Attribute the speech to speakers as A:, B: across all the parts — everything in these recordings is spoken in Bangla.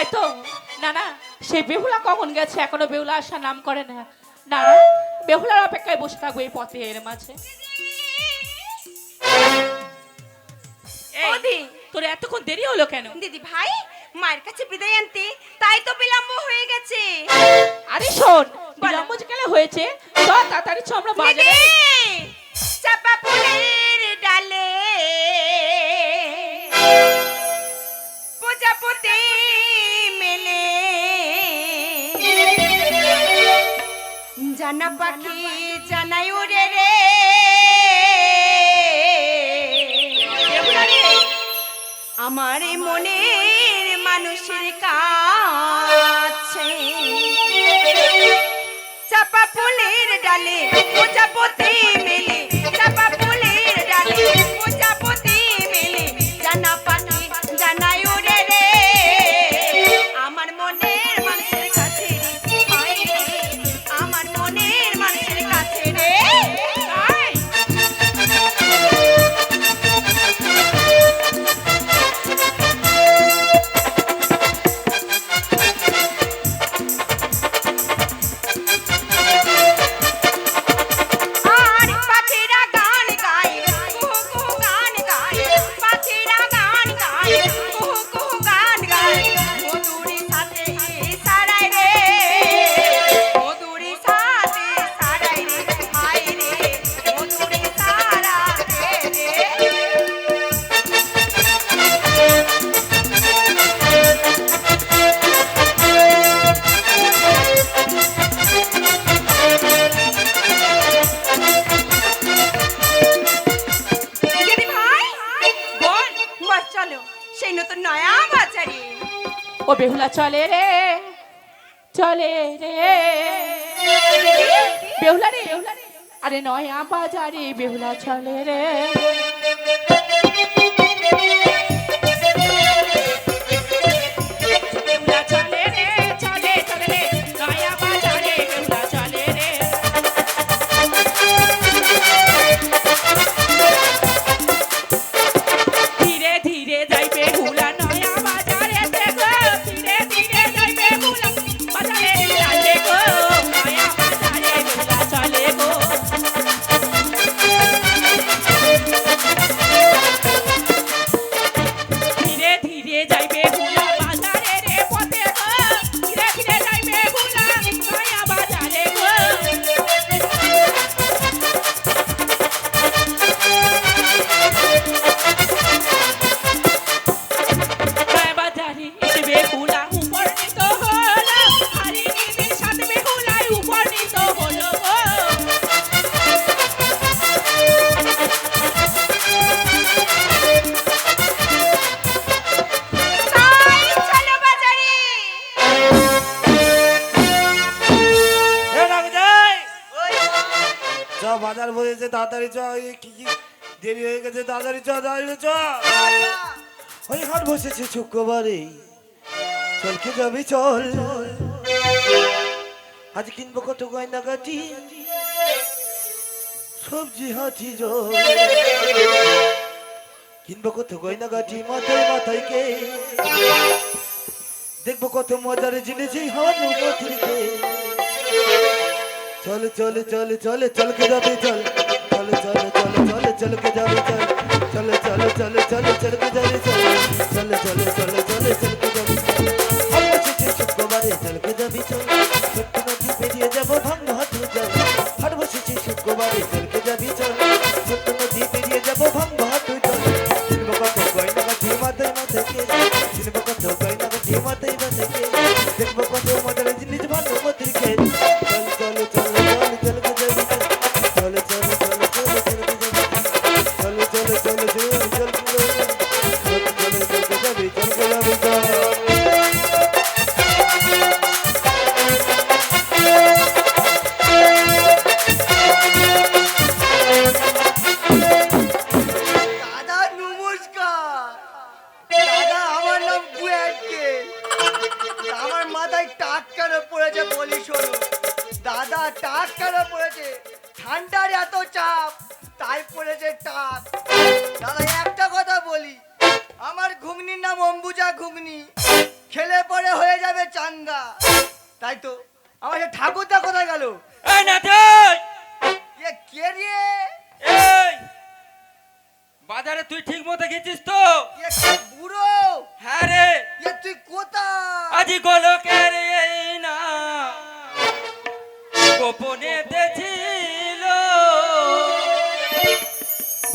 A: তাই তো না না সে বেহুলা কখন গেছে? এখনও বেহুলা আসার নাম করে না। না না বেহুলার অপেক্ষায় বসে থাকব এই পথে এর মাঝে। তোর এতক্ষণ দেরি হলো কেন?
B: দিদি ভাই মায়ের কাছে বিদায় আনতে তাই তো বিলম্ব হয়ে গেছে।
A: আরে শোন বিলম্ব যে কেন হয়েছে চল তাড়াতাড়ি চ আমরা বাজারে।
B: চাপা জানা পাখি জানাই উড়ে রে। আমার মনের মানুষের কাছে চাপা ফুলের ডালে প্রজাপতি মেলে চলে
A: রে চলে রে। বেহুলা রে আরে নয়া বাজারে বেহুলা চলে রে।
C: বসেছে শুক্রবারে। চল কে যাবি চল। আজ কিনবো কত গয়না গাটি সবজি হাতি জল। কিনবো কত গয়না গাটি মাথায় মাথায় কে। দেখব কত মজার জিনিস এই চল চল চল চল চল কে যাবে চল। চল চল চল চল চল কে যাবে চল। চল চল চল চল চল যাবে চল চল চল চল চল চল যাবে চল শুক্রবারে চল কে যাবে চল ছোট্ট নদী পেরিয়ে যাব ভাঙ্গ হাত জল হাট বসেছি শুক্রবারে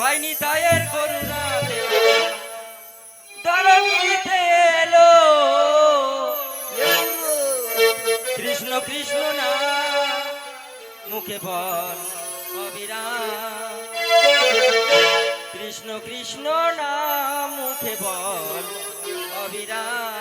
D: বাইনি তায়ের করুণা এলো। কৃষ্ণ কৃষ্ণ না, মুখে বল কৃষ্ণ কৃষ্ণ না, মুখে বল অবিরাম।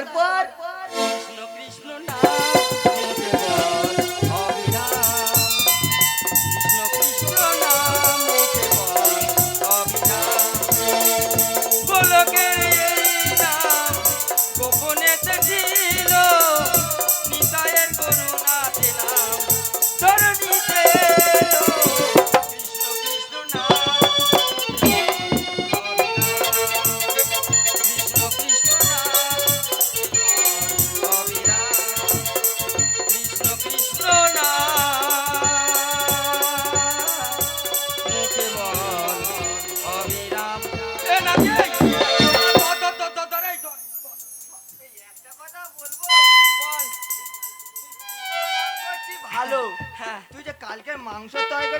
E: এ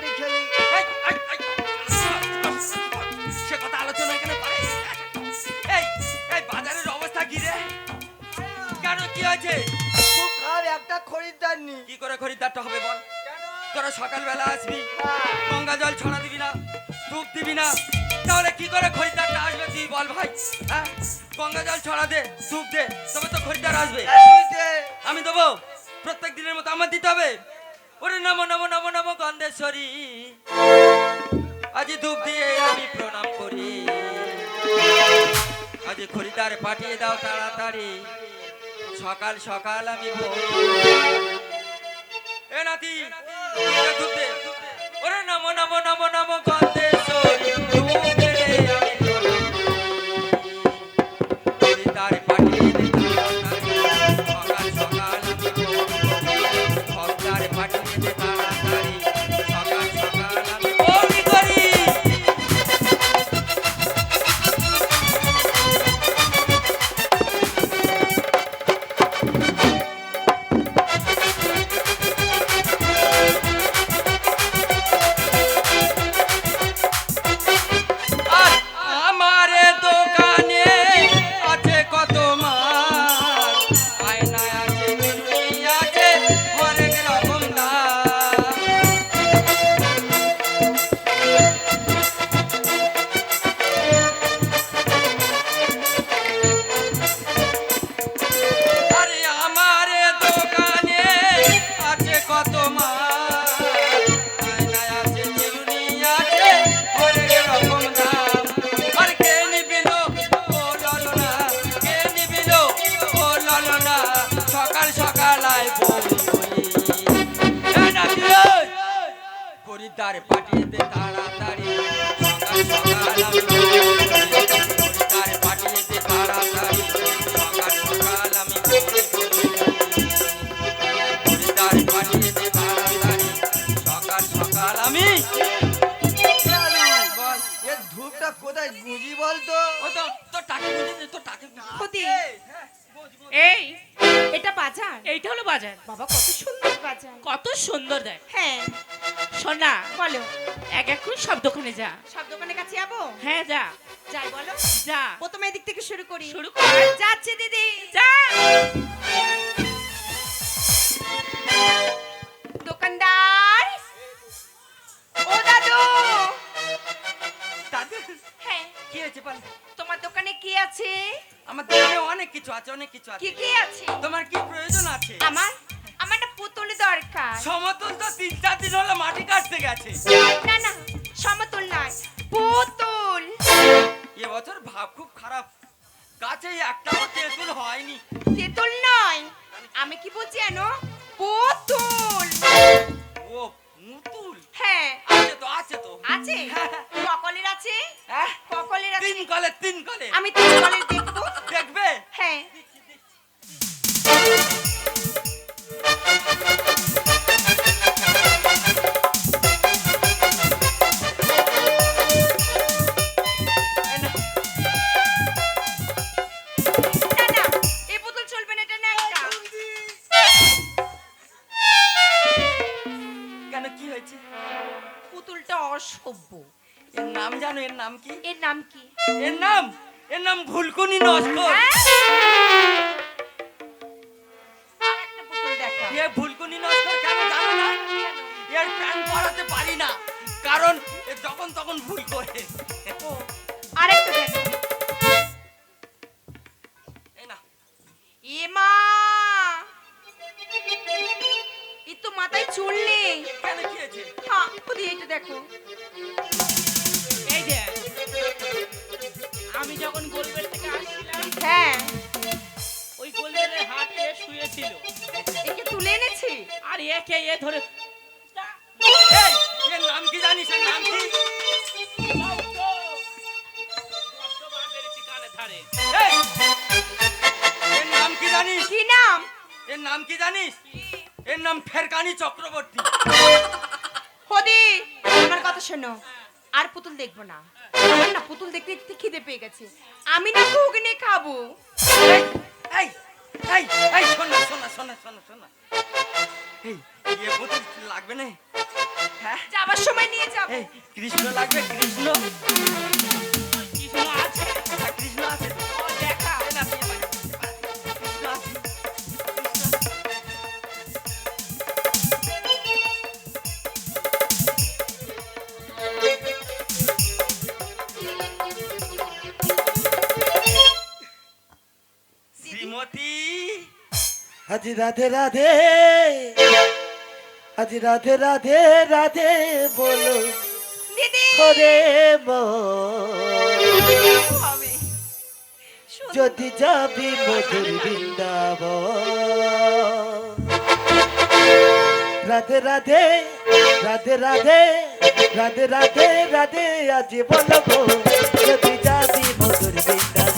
E: খেলি
D: এই, সে কথা আলোচনা করে? এই এই বাজারের অবস্থা কি রে? কেন কি হয়েছে?
E: খুব খারাপ একটা খরিদ্দার নি।
D: কি করে খরিদ্দারটা হবে বল?
E: কেন?
D: তোরা সকালবেলা আসবি
E: হ্যাঁ,
D: গঙ্গা জল ছড়া দিবি না ধূপ দিবি না তাহলে কি করে খরিদ্দারটা আসবে তুই বল ভাই? হ্যাঁ? গঙ্গা জল ছড়া দে ধূপ দে তবে তো খরিদ্দার আসবে। আমি দেবো। প্রত্যেক দিনের মতো আমার দিতে হবে। ওরে নমো নমো নমো, নম গন্ধেশ্বরী। আজি ধূপ দিয়ে আমি প্রণাম করি। আজ খরিদার পাঠিয়ে দাও তাড়াতাড়ি। সকাল সকাল আমি এ নাতি। ওরে নমো, নম নম নম গন্ধেশ্বরী।
A: पाटी दे ताड़ा সব
B: দোকানের কাছে যাব?
A: হ্যাঁ যা।
B: যাই বলো।
A: যা।
B: প্রথমে এদিক থেকে শুরু করি।
A: শুরু কর।
B: যাচ্ছে দিদি।
A: যা।
B: দোকানদার। ও দাদু।
D: দাদু?
B: হ্যাঁ।
D: কি হয়েছে বল?
B: তোমার দোকানে কি আছে?
D: আমার দোকানে অনেক কিছু আছে অনেক কিছু আছে।
B: কি কি আছে?
D: তোমার কি প্রয়োজন আছে?
B: আমার? আমার একটা পুতুল দরকার।
D: সমতল তো তিন চার দিন হলো মাটি কাটতে গেছে।
B: না না। সমতুল নাই পুতুল।
D: এবছর ভাব খুব খারাপ। গাছে একটাও তেঁতুল হয়নি।
B: তেঁতুল নয় আমি কি বলছি জানো? পুতুল।
D: ও মুতুল?
B: হ্যাঁ।
D: আছে তো আছে তো।
B: আছে? ককলের আছে?
D: হ্যাঁ?
B: ককলের আছে?
D: তিন কলে তিন কলে।
B: আমি তিন কলের
D: নাম এর নাম কি?
B: এর নাম কি?
D: এর নাম এর নাম ভুলকুনি নস্কর। নাম কি জানিস? এর নাম ফেরকানি চক্রবর্তী।
B: হদি আমার কথা শোনো। আর পুতুল দেখব না। আমার না পুতুল দেখতে দেখতে খিদে পেয়ে গেছে। আমি না ঘুগনি খাব।
D: এই এই এই শোন না শোন না শোন শোন না শোন এই ইয়ে বোতল লাগবে না? হ্যাঁ?
B: যাবার সময় নিয়ে যাব।
D: কৃষ্ণ লাগবে কৃষ্ণ।
A: কৃষ্ণ আছে।
D: হ্যাঁ, কৃষ্ণ আছে। শ্রীমতী
C: আজ রাধে রাধে। আজ রাধে রাধে রাধে বলো। হরে যদি যাবি মধুর বৃন্দাব রাধে রাধে রাধে রাধে রাধে রাধে রাধে আজ বলব যদি যাবি মধুর বৃন্দাব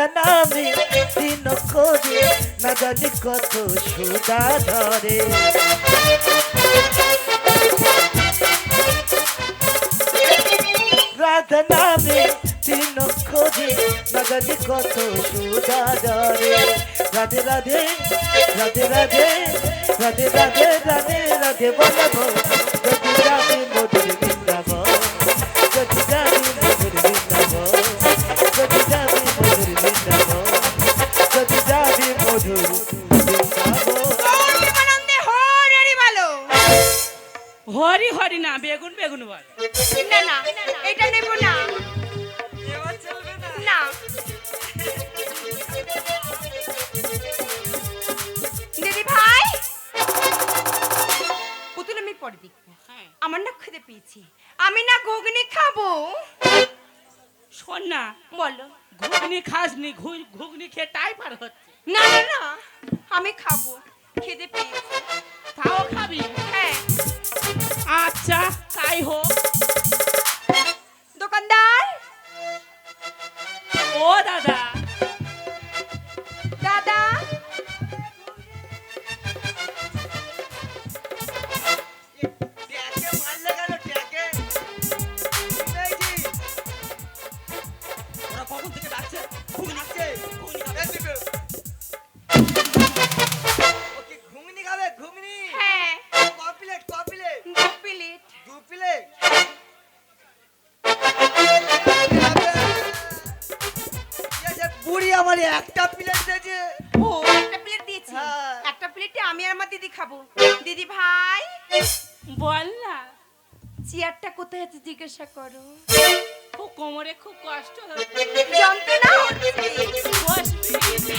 C: রাধা নামে দিন করে না জানি কত সুদা ধরে। রাধা নামে দিন খোঁজে না জানি কত সুদা ধরে। রাধে রাধে রাধে রাধে রাধে রাধে রাধে রাধে, বলব যদি যাবি মধুর
D: খেতে
B: পেয়েছি। আমি না ঘুগনি খাব।
A: শোন না।
B: বলো।
A: ঘুগনি খাসনি ঘুগনি খেয়ে পার হচ্ছে।
B: না না না। আমি খাব। খেতে পেয়েছি।
A: তাও খাবি?
B: হ্যাঁ।
A: আচ্ছা তাই হোক।
B: দোকানদার?
A: ও দাদা।
E: প্লেটে
B: আমি আর আমার দিদি খাব। দিদি ভাই
A: বল না।
B: চেয়ারটা কোথায় আছে জিজ্ঞাসা করো।
A: ও কোমরে খুব কষ্ট হচ্ছে।
B: না হচ্ছে।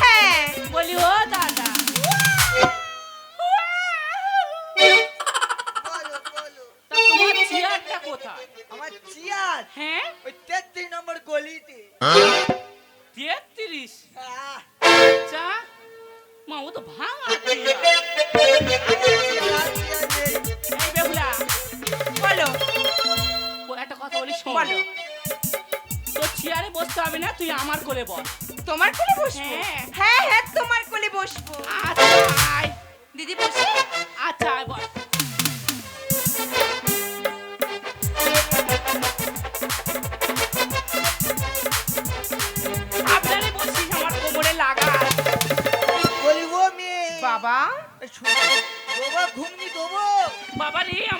B: হ্যাঁ।
A: বলি ও দাদা।
E: আমার চেয়ার?
A: হ্যাঁ?
E: ওই তেত্রিশ নম্বর গলিতে।
A: হ্যাঁ?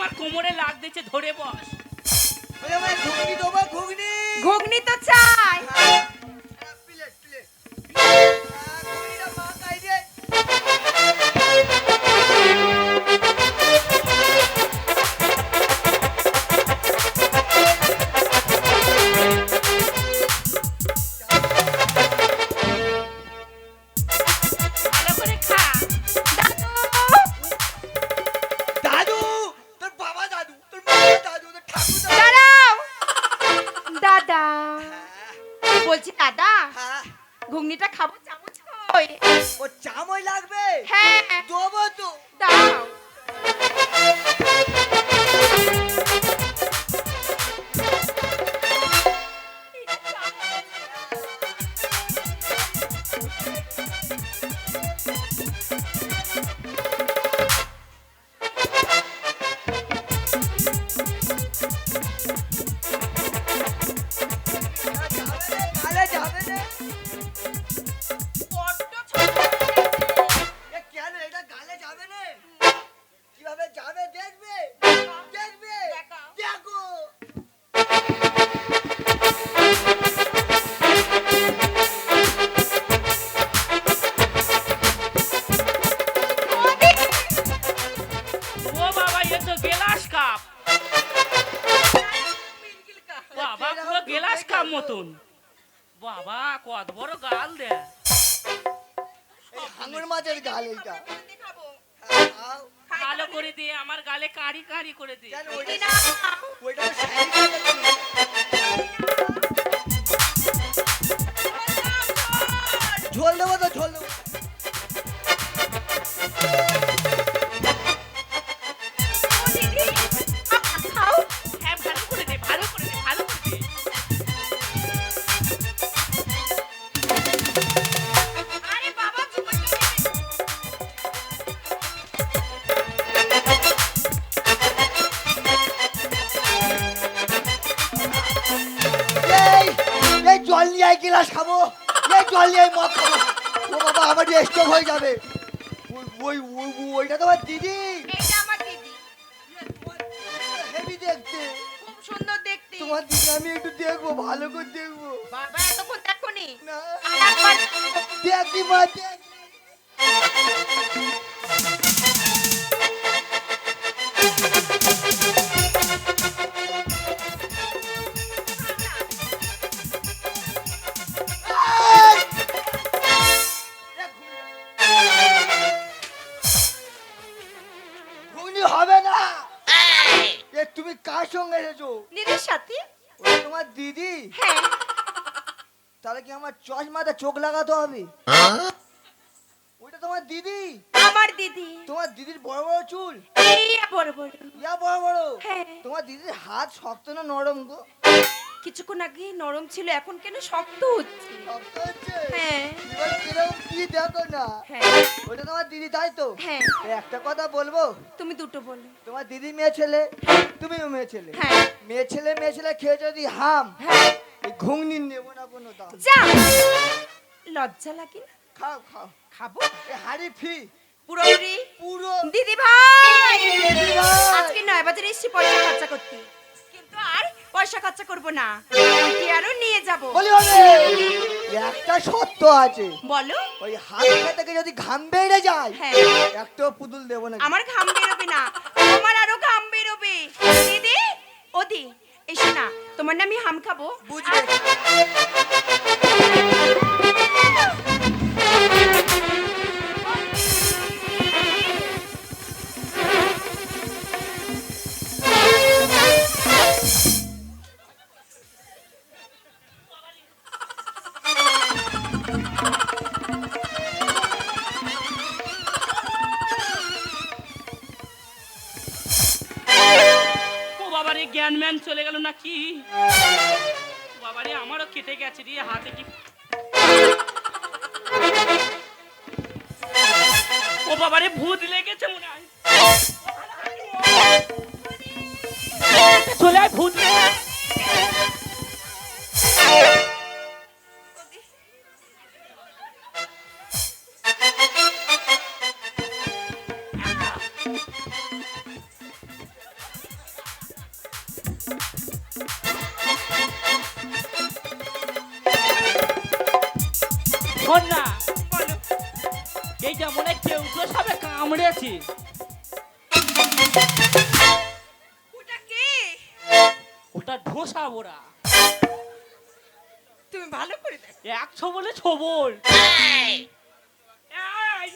A: আমার কোমরে লাগতেছে ধরে বস।
E: ঘুগনি ঘুগনি।
B: ঘুগনি তো চাই।
E: বাবা
A: কত বড় গাল দে।
E: হাঙর মাছের গাল এইটা।
A: ভালো করে দিয়ে আমার গালে কারি কাড়ি করে
E: দিয়ে ঝোল দেবো আমার দিকে আমি একটু দেখব ভালো করে দেখব।
B: বাবা এতক্ষণ দেখো
E: নি। দেখি মা দেখি। হবে। ওটা তোমার দিদি। আমার দিদি। তোমার দিদির বড় বড় চুল।
B: এই বড় বড়।
E: ইয়া বড় বড়।
B: হ্যাঁ।
E: তোমার দিদির হাত শক্ত না নরম গো?
B: কিছুক্ষণ আগে নরম ছিল এখন কেন শক্ত হচ্ছে?
E: শক্ত হচ্ছে?
B: হ্যাঁ।
E: কি দেখো না?
B: হ্যাঁ।
E: ওটা তোমার দিদি তাই তো?
B: হ্যাঁ।
E: একটা কথা বলব?
B: তুমি দুটো বলো।
E: তোমার দিদি মেয়ে ছেলে? তুমিও মেয়ে ছেলে?
B: হ্যাঁ।
E: মেয়ে ছেলে মেয়ে ছেলে খেয়ে যদি হাম?
B: হ্যাঁ।
E: ঘুগনি নেব না কোনো দাম।
B: যা লজ্জা লাগে না?
E: খাও খাও।
B: খাব?
E: হাড়ি ফি।
B: পুরোপুরি
E: পুরো।
B: দিদি ভাই! আজকে নয় বাজারে এসেছি পয়সা খরচা করতে। কিন্তু আর পয়সা খরচা করব না। কি আরও নিয়ে যাব?
E: বলি হবে একটা সত্য আছে।
B: বলো।
E: ওই হাত থেকে যদি ঘাম বেড়ে যায়
B: হ্যাঁ।
E: একটাও পুতুল দেবো না।
B: আমার ঘাম বেরোবে না। তোমার আরও ঘাম বেরোবে। দিদি ওদি এসো না। তোমার না আমি হাম খাব।
E: বুঝবে।
A: বাবারে জ্ঞান ম্যান চলে গেল নাকি? বাবারে আমারও কেটে গেছে রে হাতে কি ও বাবারে ভূত লেগেছে মনে হয় চলে আয় ভূত লেগেছে। সবে কামড়েছে
B: ওটা কে?
A: ওটা ঢোসা বোরা
B: তুমি ভালো করে দেখো।
A: একশো বলে ছবল এই!
E: এই!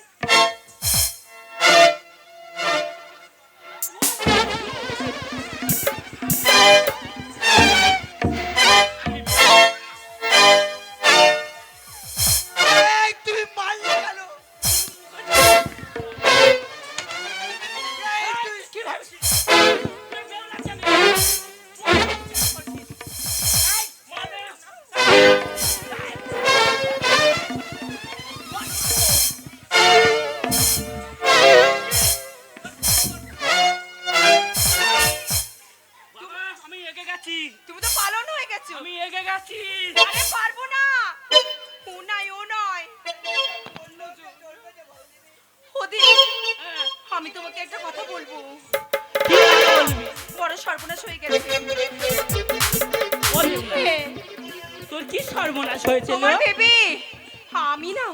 B: আরে পারব না। ও নাই ও নয়। ওদি আমি তোমাকে একটা কথা বলব। বড় সর্বনাশ হয়ে গেছে।
A: তোর কি সর্বনাশ হয়েছে
B: তোমার? ভেবে? আমি না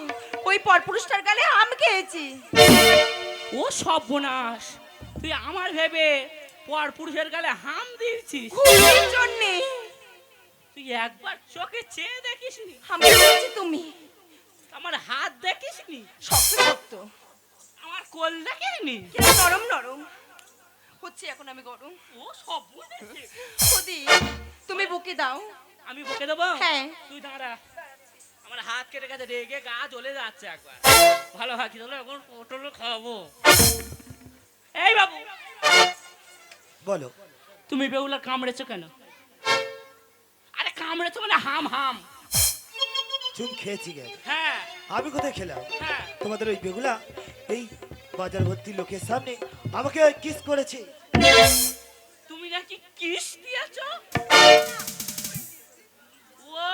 B: ওই পরপুরুষটার গালে আম খেয়েছি।
A: ও সর্বনাশ। তুই আমার ভেবে পর পুরুষের গালে হাম দিয়েছিস?
B: জন্যে।
A: তুই একবার চোখে চেয়ে দেখিসনি?
B: আমি বলছি তুমি।
A: আমার হাত দেখিসনি?
B: শক্ত শক্ত
A: আমার কোল দেখিনি
B: কিন্তু নরম নরম? হচ্ছে এখন আমি গরম।
A: ও সব বুঝেছে।
B: ওদি তুমি বুকে দাও।
A: আমি বকে দেবো?
B: হ্যাঁ।
A: তুই দাঁড়া। আমার হাত কেটে গেছে রেগে গা জ্বলে যাচ্ছে একবার। ভালো হয় কি তাহলে এখন পটল খাব? এই বাবু!
C: বলো।
A: তুমি বেউলা কামড়েছো কেন? কামড়েছো মানে হাম হাম।
C: চুম খেয়েছি গে।
A: হ্যাঁ।
C: আমি কোথায় খেলাম?
A: হ্যাঁ।
C: তোমাদের ওই বেগুলা? এই বাজার ভর্তি লোকের সামনে আমাকে কিস করেছে।
A: তুমি নাকি কিস দিয়েছ? ও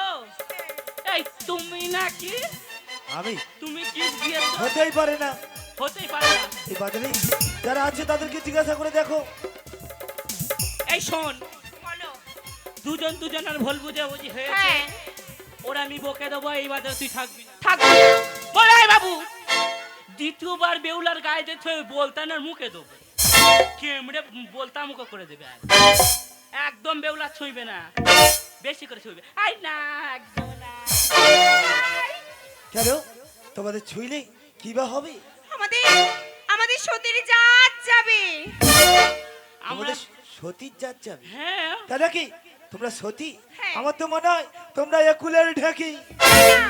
A: এই তুমি নাকি?
C: আমি?
A: তুমি কিস দিয়েছ?
C: হতেই পারে না।
A: হতেই পারে না।
C: এই বাজারে যারা আছে তাদেরকে জিজ্ঞাসা করে দেখো।
A: এই শোন দুজন দুজনের ভুল বুঝে বুঝি হয়েছে।
B: হ্যাঁ।
A: ওরা আমি বকে দেবো এইবার বাজারে তুই থাকবি না।
B: থাকব
A: বলে এই বাবু। দ্বিতীয়বার বেউলার গায়ে যে দেখতে বলতানার মুখে দেবো। কেমড়ে বলতা মুখে করে দেবে আর। একদম বেউলা ছুঁইবে না। বেশি করে ছুঁইবে। আই না একদম না।
C: কেন? তোমাদের ছুঁইলে কি বা হবে?
B: আমাদের আমাদের সতীর জাত যাবে।
A: আমরা
C: আমাদের সতীর জাত যাবে?
A: হ্যাঁ।
C: দাদা কি? তোমরা সতী?
B: হ্যাঁ।
C: আমার তো মনে হয় তোমরা একুলের ঢেকি।
B: না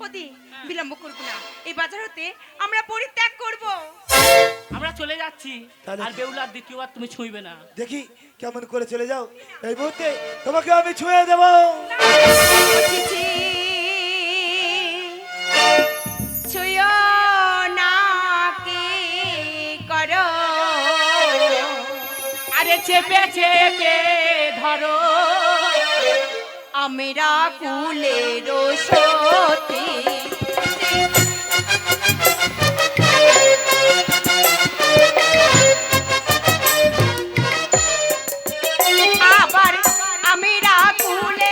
B: হদি বিলম্ব করব না। এই বাজার হতে আমরা পরিত্যাগ করব।
A: আমরা চলে যাচ্ছি আর বেউলার দ্বিতীয়বার তুমি ছুঁইবে না।
C: দেখি কেমন করে চলে যাও। এই মুহূর্তে তোমাকে আমি ছুঁয়ে দেবো।
B: চিঠি ছুঁয়ো না কি করো?
A: আরে চেপে চেপে ধরো।
B: আমরা কুলের সতী। আবার আমরা কুলে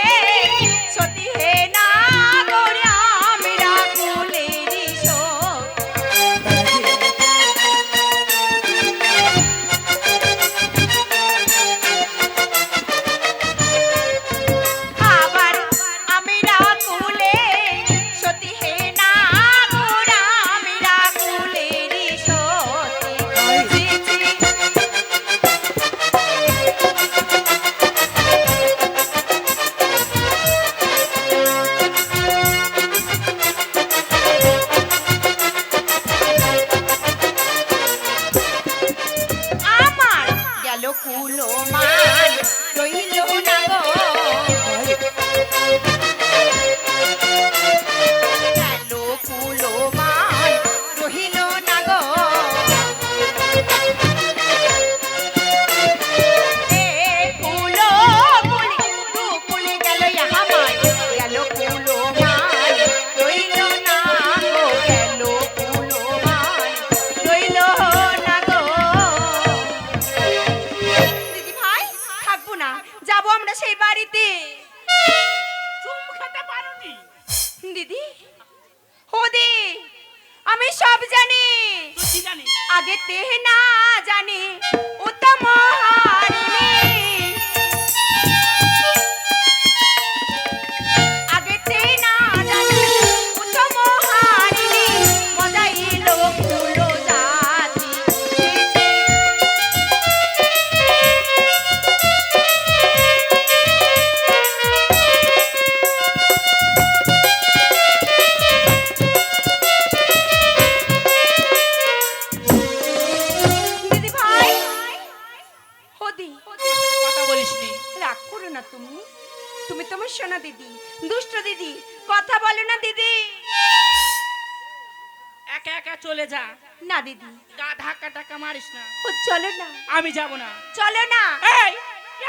B: আমি
A: যাব না।
B: চলো না।
A: এই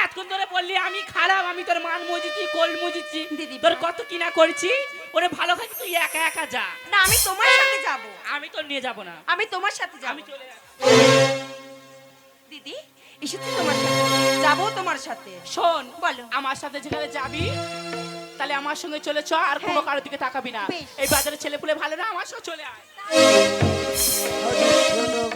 A: এতক্ষণ ধরে বললি আমি খারাপ আমি তোর মান মজিছি কোল মজিছি।
B: দিদি
A: তোর কত কিনা করছি? ওরে ভালো খাচ্ছি তুই একা একা যা।
B: না আমি তোমার সাথে যাব।
A: আমি তোর নিয়ে যাব না।
B: আমি তোমার সাথে যাব।
A: আমি চলে
B: দিদি এসেছি তোমার সাথে। যাব তোমার সাথে।
A: শোন
B: বলো।
A: আমার সাথে যেখানে যাবি তাহলে আমার সঙ্গে চলে চ আর কোনো
B: হ্যাঁ।
A: কারোর দিকে তাকাবি না। এই বাজারে ছেলে পুলে ভালো না আমার সঙ্গে চলে আয়।